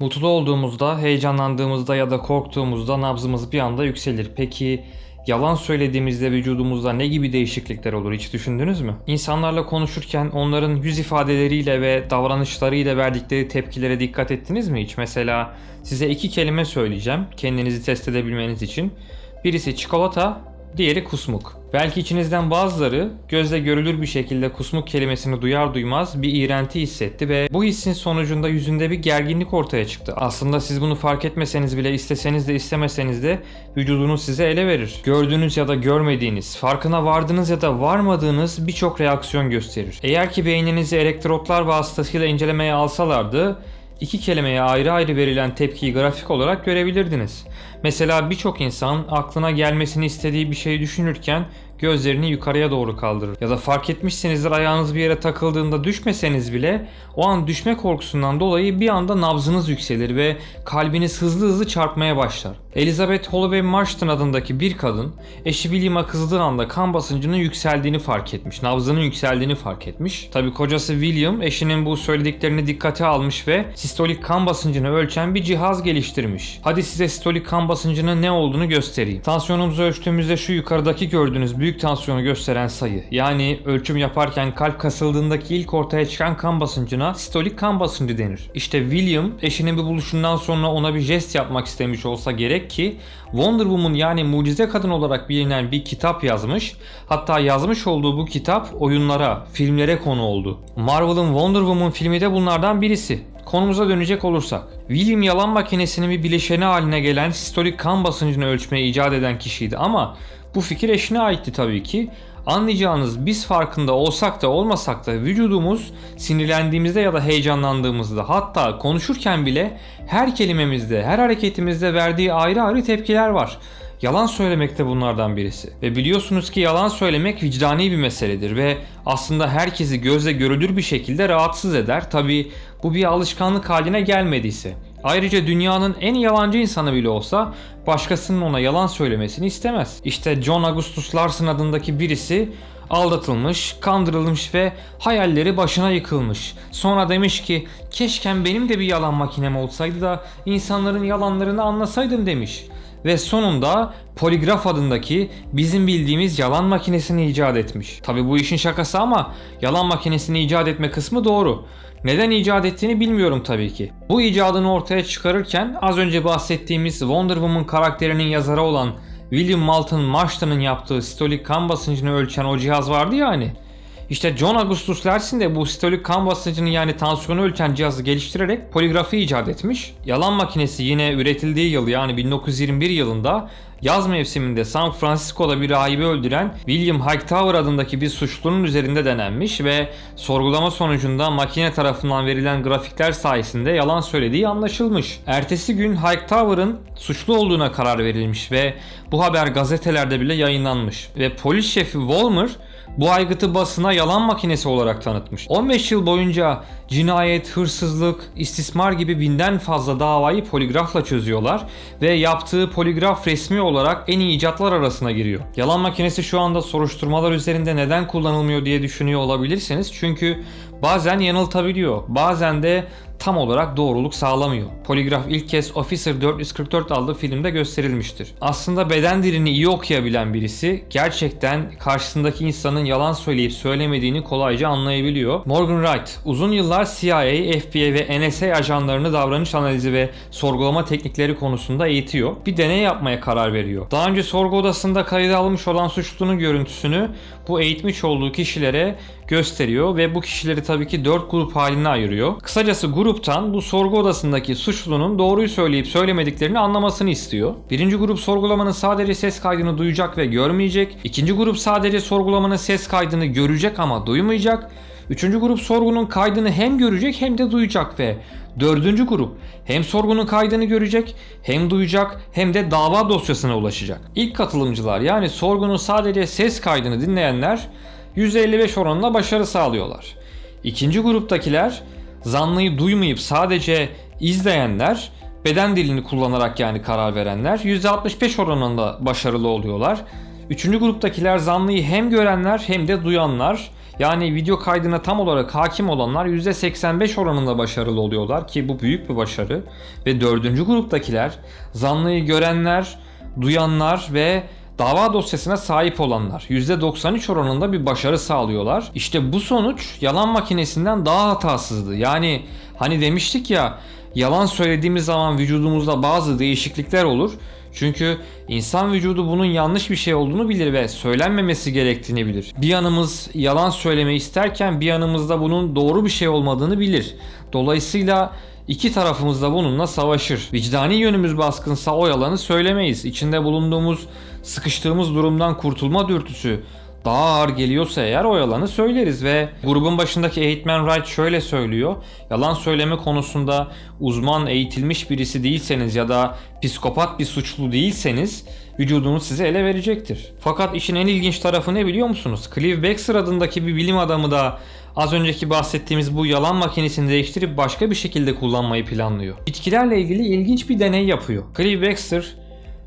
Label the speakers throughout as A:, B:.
A: Mutlu olduğumuzda, heyecanlandığımızda ya da korktuğumuzda nabzımız bir anda yükselir. Peki yalan söylediğimizde vücudumuzda ne gibi değişiklikler olur hiç düşündünüz mü? İnsanlarla konuşurken onların yüz ifadeleriyle ve davranışlarıyla verdikleri tepkilere dikkat ettiniz mi hiç? Mesela size iki kelime söyleyeceğim kendinizi test edebilmeniz için. Birisi çikolata, diğeri kusmuk. Belki içinizden bazıları gözle görülür bir şekilde kusmuk kelimesini duyar duymaz bir iğrenti hissetti ve bu hissin sonucunda yüzünde bir gerginlik ortaya çıktı. Aslında siz bunu fark etmeseniz bile isteseniz de istemeseniz de vücudunuz size ele verir. Gördüğünüz ya da görmediğiniz, farkına vardığınız ya da varmadığınız birçok reaksiyon gösterir. Eğer ki beyninizi elektrotlar vasıtasıyla incelemeye alsalardı iki kelimeye ayrı ayrı verilen tepkiyi grafik olarak görebilirdiniz. Mesela birçok insan aklına gelmesini istediği bir şeyi düşünürken gözlerini yukarıya doğru kaldırır. Ya da fark etmişsinizdir ayağınız bir yere takıldığında düşmeseniz bile o an düşme korkusundan dolayı bir anda nabzınız yükselir ve kalbiniz hızlı hızlı çarpmaya başlar. Elizabeth Holloway Marston adındaki bir kadın eşi William'a kızdığı anda kan basıncının yükseldiğini fark etmiş. Nabzının yükseldiğini fark etmiş. Tabi kocası William eşinin bu söylediklerini dikkate almış ve sistolik kan basıncını ölçen bir cihaz geliştirmiş. Hadi size sistolik kan basıncının ne olduğunu göstereyim. Tansiyonumuzu ölçtüğümüzde şu yukarıdaki gördüğünüz büyük tansiyonu gösteren sayı. Yani ölçüm yaparken kalp kasıldığındaki ilk ortaya çıkan kan basıncına sistolik kan basıncı denir. İşte William eşinin bir buluşundan sonra ona bir jest yapmak istemiş olsa gerek ki Wonder Woman yani mucize kadın olarak bilinen bir kitap yazmış. Hatta yazmış olduğu bu kitap oyunlara, filmlere konu oldu. Marvel'ın Wonder Woman filmi de bunlardan birisi. Konumuza dönecek olursak. William yalan makinesinin bir bileşeni haline gelen sistolik kan basıncını ölçmeyi icat eden kişiydi ama bu fikir eşine aitti tabii ki. Anlayacağınız biz farkında olsak da olmasak da vücudumuz sinirlendiğimizde ya da heyecanlandığımızda hatta konuşurken bile her kelimemizde, her hareketimizde verdiği ayrı ayrı tepkiler var. Yalan söylemek de bunlardan birisi. Ve biliyorsunuz ki yalan söylemek vicdani bir meseledir ve aslında herkesi gözle görülür bir şekilde rahatsız eder. Tabi bu bir alışkanlık haline gelmediyse. Ayrıca dünyanın en yalancı insanı bile olsa başkasının ona yalan söylemesini istemez. İşte John Augustus Larson adındaki birisi aldatılmış, kandırılmış ve hayalleri başına yıkılmış. Sonra demiş ki keşken benim de bir yalan makinem olsaydı da insanların yalanlarını anlasaydım demiş. Ve sonunda poligraf adındaki bizim bildiğimiz yalan makinesini icat etmiş. Tabi bu işin şakası ama yalan makinesini icat etme kısmı doğru. Neden icat ettiğini bilmiyorum tabii ki. Bu icadını ortaya çıkarırken az önce bahsettiğimiz Wonder Woman karakterinin yazarı olan William Moulton Marston'ın yaptığı sistolik kan basıncını ölçen o cihaz vardı ya hani. İşte John Augustus Larsen de bu sistolik kan basıncını yani tansiyonu ölçen cihazı geliştirerek poligrafı icat etmiş. Yalan makinesi yine üretildiği yıl yani 1921 yılında yaz mevsiminde San Francisco'da bir rahibi öldüren William Hightower adındaki bir suçlunun üzerinde denenmiş ve sorgulama sonucunda makine tarafından verilen grafikler sayesinde yalan söylediği anlaşılmış. Ertesi gün Hightower'ın suçlu olduğuna karar verilmiş ve bu haber gazetelerde bile yayınlanmış. Ve polis şefi Wolmer bu aygıtı basına yalan makinesi olarak tanıtmış. 15 yıl boyunca cinayet, hırsızlık, istismar gibi binden fazla davayı poligrafla çözüyorlar ve yaptığı poligraf resmi olarak en iyi icatlar arasına giriyor. Yalan makinesi şu anda soruşturmalar üzerinde neden kullanılmıyor diye düşünüyor olabilirsiniz. Çünkü bazen yanıltabiliyor, bazen de tam olarak doğruluk sağlamıyor. Poligraf ilk kez Officer 444 adlı filmde gösterilmiştir. Aslında beden dilini iyi okuyabilen birisi gerçekten karşısındaki insanın yalan söyleyip söylemediğini kolayca anlayabiliyor. Morgan Wright uzun yıllar CIA, FBI ve NSA ajanlarını davranış analizi ve sorgulama teknikleri konusunda eğitiyor. Bir deney yapmaya karar veriyor. Daha önce sorgu odasında kayda almış olan suçlunun görüntüsünü bu eğitmiş olduğu kişilere gösteriyor ve bu kişileri tabii ki 4 grup haline ayırıyor. Kısacası gruptan bu sorgu odasındaki suçlunun doğruyu söyleyip söylemediklerini anlamasını istiyor. Birinci grup sorgulamanın sadece ses kaydını duyacak ve görmeyecek. İkinci grup sadece sorgulamanın ses kaydını görecek ama duymayacak. Üçüncü grup sorgunun kaydını hem görecek hem de duyacak ve dördüncü grup hem sorgunun kaydını görecek hem duyacak hem de dava dosyasına ulaşacak. İlk katılımcılar yani sorgunun sadece ses kaydını dinleyenler %55 oranında başarı sağlıyorlar. İkinci gruptakiler zanlıyı duymayıp sadece izleyenler beden dilini kullanarak yani karar verenler %65 oranında başarılı oluyorlar. Üçüncü gruptakiler zanlıyı hem görenler hem de duyanlar Yani video kaydına tam olarak hakim olanlar %85 oranında başarılı oluyorlar ki bu büyük bir başarı. Ve dördüncü gruptakiler zanlıyı görenler, duyanlar ve dava dosyasına sahip olanlar %93 oranında bir başarı sağlıyorlar. İşte bu sonuç yalan makinesinden daha hatasızdı. Yani hani demiştik ya yalan söylediğimiz zaman vücudumuzda bazı değişiklikler olur. Çünkü insan vücudu bunun yanlış bir şey olduğunu bilir ve söylenmemesi gerektiğini bilir. Bir yanımız yalan söylemeyi isterken bir yanımızda bunun doğru bir şey olmadığını bilir. Dolayısıyla iki tarafımız da bununla savaşır. Vicdani yönümüz baskınsa o yalanı söylemeyiz. İçinde bulunduğumuz, sıkıştığımız durumdan kurtulma dürtüsü daha ağır geliyorsa eğer o söyleriz ve grubun başındaki eğitmen Wright şöyle söylüyor. Yalan söyleme konusunda uzman eğitilmiş birisi değilseniz ya da psikopat bir suçlu değilseniz vücudunuz size ele verecektir. Fakat işin en ilginç tarafı ne biliyor musunuz? Clive Baxter adındaki bir bilim adamı da az önceki bahsettiğimiz bu yalan makinesini değiştirip başka bir şekilde kullanmayı planlıyor. Bitkilerle ilgili ilginç bir deney yapıyor. Clive Baxter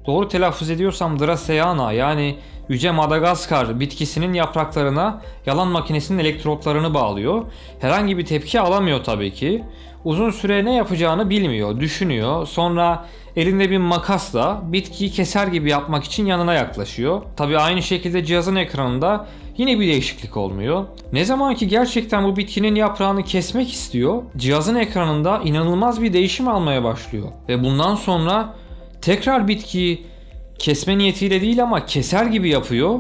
A: doğru telaffuz ediyorsam Dracaena yani Yüce Madagaskar bitkisinin yapraklarına yalan makinesinin elektrotlarını bağlıyor. Herhangi bir tepki alamıyor tabii ki. Uzun süre ne yapacağını bilmiyor, düşünüyor. Sonra elinde bir makasla bitkiyi keser gibi yapmak için yanına yaklaşıyor. Tabii aynı şekilde cihazın ekranında yine bir değişiklik olmuyor. Ne zaman ki gerçekten bu bitkinin yaprağını kesmek istiyor, cihazın ekranında inanılmaz bir değişim almaya başlıyor. Ve bundan sonra tekrar bitkiyi kesme niyetiyle değil ama keser gibi yapıyor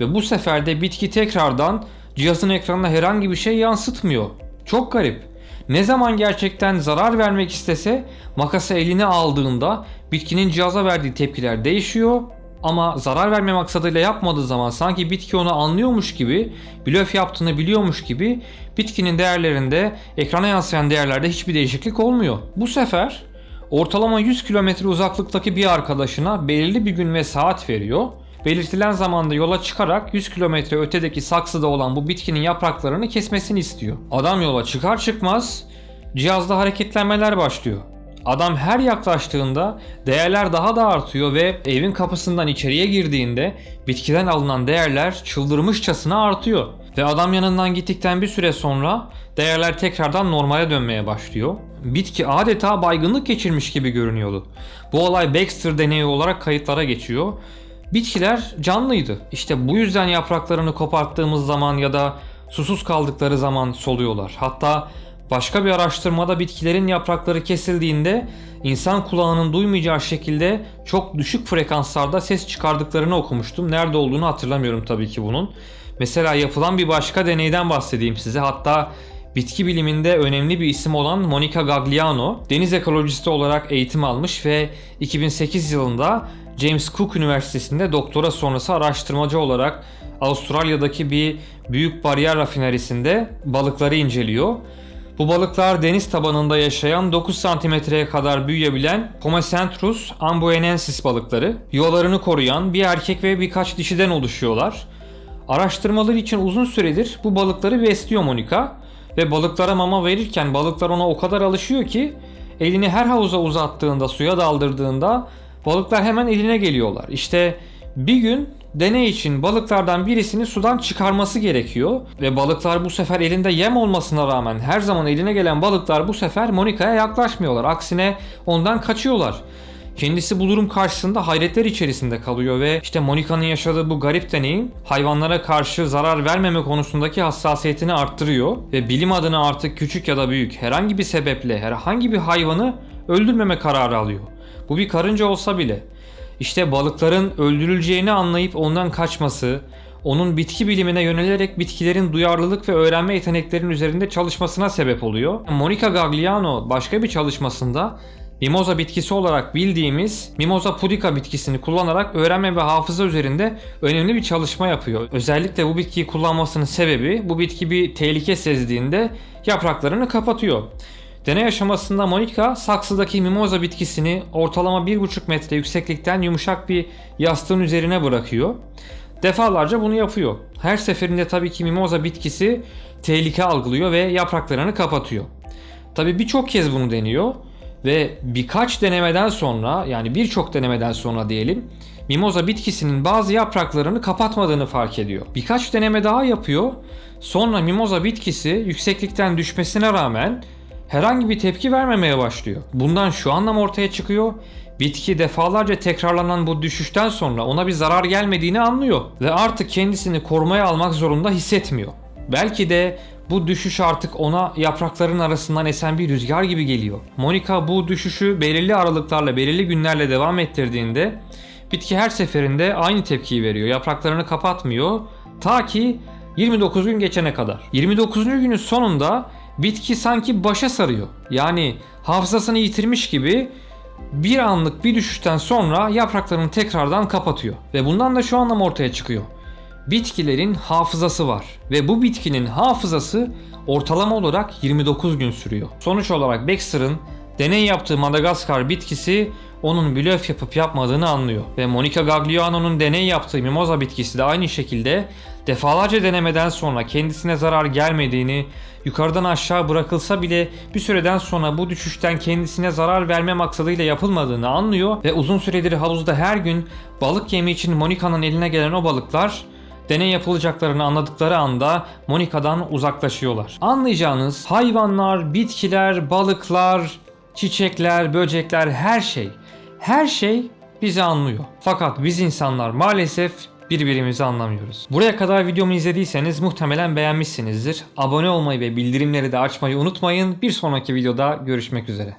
A: ve bu sefer de bitki tekrardan cihazın ekranına herhangi bir şey yansıtmıyor. Çok garip. Ne zaman gerçekten zarar vermek istese makası eline aldığında bitkinin cihaza verdiği tepkiler değişiyor ama zarar verme maksadıyla yapmadığı zaman sanki bitki onu anlıyormuş gibi, blöf yaptığını biliyormuş gibi bitkinin değerlerinde, ekrana yansıyan değerlerde hiçbir değişiklik olmuyor. Bu sefer ortalama 100 kilometre uzaklıktaki bir arkadaşına belirli bir gün ve saat veriyor. Belirtilen zamanda yola çıkarak 100 kilometre ötedeki saksıda olan bu bitkinin yapraklarını kesmesini istiyor. Adam yola çıkar çıkmaz cihazda hareketlenmeler başlıyor. Adam her yaklaştığında değerler daha da artıyor ve evin kapısından içeriye girdiğinde bitkiden alınan değerler çıldırmışçasına artıyor. Ve adam yanından gittikten bir süre sonra değerler tekrardan normale dönmeye başlıyor. Bitki adeta baygınlık geçirmiş gibi görünüyordu. Bu olay Baxter deneyi olarak kayıtlara geçiyor. Bitkiler canlıydı. İşte bu yüzden yapraklarını koparttığımız zaman ya da susuz kaldıkları zaman soluyorlar. Hatta başka bir araştırmada bitkilerin yaprakları kesildiğinde insan kulağının duymayacağı şekilde çok düşük frekanslarda ses çıkardıklarını okumuştum. Nerede olduğunu hatırlamıyorum tabii ki bunun. Mesela yapılan bir başka deneyden bahsedeyim size. Hatta bitki biliminde önemli bir isim olan Monica Gagliano deniz ekolojisti olarak eğitim almış ve 2008 yılında James Cook Üniversitesi'nde doktora sonrası araştırmacı olarak Avustralya'daki bir büyük bariyer rafinerisinde balıkları inceliyor. Bu balıklar deniz tabanında yaşayan 9 santimetreye kadar büyüyebilen Homocentrus ambuenensis balıkları. Yuvalarını koruyan bir erkek ve birkaç dişiden oluşuyorlar. Araştırmaları için uzun süredir bu balıkları besliyor Monica ve balıklara mama verirken balıklar ona o kadar alışıyor ki elini her havuza uzattığında, suya daldırdığında balıklar hemen eline geliyorlar. İşte bir gün deney için balıklardan birisini sudan çıkarması gerekiyor ve balıklar bu sefer elinde yem olmasına rağmen her zaman eline gelen balıklar bu sefer Monica'ya yaklaşmıyorlar. Aksine ondan kaçıyorlar. Kendisi bu durum karşısında hayretler içerisinde kalıyor ve işte Monica'nın yaşadığı bu garip deneyim hayvanlara karşı zarar vermeme konusundaki hassasiyetini arttırıyor ve bilim adına artık küçük ya da büyük herhangi bir sebeple herhangi bir hayvanı öldürmeme kararı alıyor. Bu bir karınca olsa bile. İşte balıkların öldürüleceğini anlayıp ondan kaçması, onun bitki bilimine yönelerek bitkilerin duyarlılık ve öğrenme yeteneklerinin üzerinde çalışmasına sebep oluyor. Monica Gagliano başka bir çalışmasında Mimoza bitkisi olarak bildiğimiz Mimosa pudica bitkisini kullanarak öğrenme ve hafıza üzerinde önemli bir çalışma yapıyor. Özellikle bu bitkiyi kullanmasının sebebi bu bitki bir tehlike sezdiğinde yapraklarını kapatıyor. Deney aşamasında Monica saksıdaki mimoza bitkisini ortalama 1,5 metre yükseklikten yumuşak bir yastığın üzerine bırakıyor. Defalarca bunu yapıyor. Her seferinde tabii ki mimoza bitkisi tehlike algılıyor ve yapraklarını kapatıyor. Tabii birçok kez bunu deniyor Ve birkaç denemeden sonra yani birçok denemeden sonra diyelim mimoza bitkisinin bazı yapraklarını kapatmadığını fark ediyor. Birkaç deneme daha yapıyor. Sonra mimoza bitkisi yükseklikten düşmesine rağmen herhangi bir tepki vermemeye başlıyor. Bundan şu anlam ortaya çıkıyor. Bitki defalarca tekrarlanan bu düşüşten sonra ona bir zarar gelmediğini anlıyor ve artık kendisini korumaya almak zorunda hissetmiyor. Belki de bu düşüş artık ona yaprakların arasından esen bir rüzgar gibi geliyor. Monica bu düşüşü belirli aralıklarla, belirli günlerle devam ettirdiğinde bitki her seferinde aynı tepkiyi veriyor. Yapraklarını kapatmıyor ta ki 29 gün geçene kadar. 29. günün sonunda bitki sanki başa sarıyor. Yani hafızasını yitirmiş gibi bir anlık bir düşüşten sonra yapraklarını tekrardan kapatıyor. Ve bundan da şu anlam ortaya çıkıyor. Bitkilerin hafızası var ve bu bitkinin hafızası ortalama olarak 29 gün sürüyor. Sonuç olarak Baxter'ın deney yaptığı Madagaskar bitkisi onun blöf yapıp yapmadığını anlıyor. Ve Monica Gagliano'nun deney yaptığı mimoza bitkisi de aynı şekilde defalarca denemeden sonra kendisine zarar gelmediğini, yukarıdan aşağı bırakılsa bile bir süreden sonra bu düşüşten kendisine zarar verme maksadıyla yapılmadığını anlıyor ve uzun süredir havuzda her gün balık yemi için Monica'nın eline gelen o balıklar deney yapılacaklarını anladıkları anda Monica'dan uzaklaşıyorlar. Anlayacağınız hayvanlar, bitkiler, balıklar, çiçekler, böcekler her şey her şey bizi anlıyor. Fakat biz insanlar maalesef birbirimizi anlamıyoruz. Buraya kadar videomu izlediyseniz muhtemelen beğenmişsinizdir. Abone olmayı ve bildirimleri de açmayı unutmayın. Bir sonraki videoda görüşmek üzere.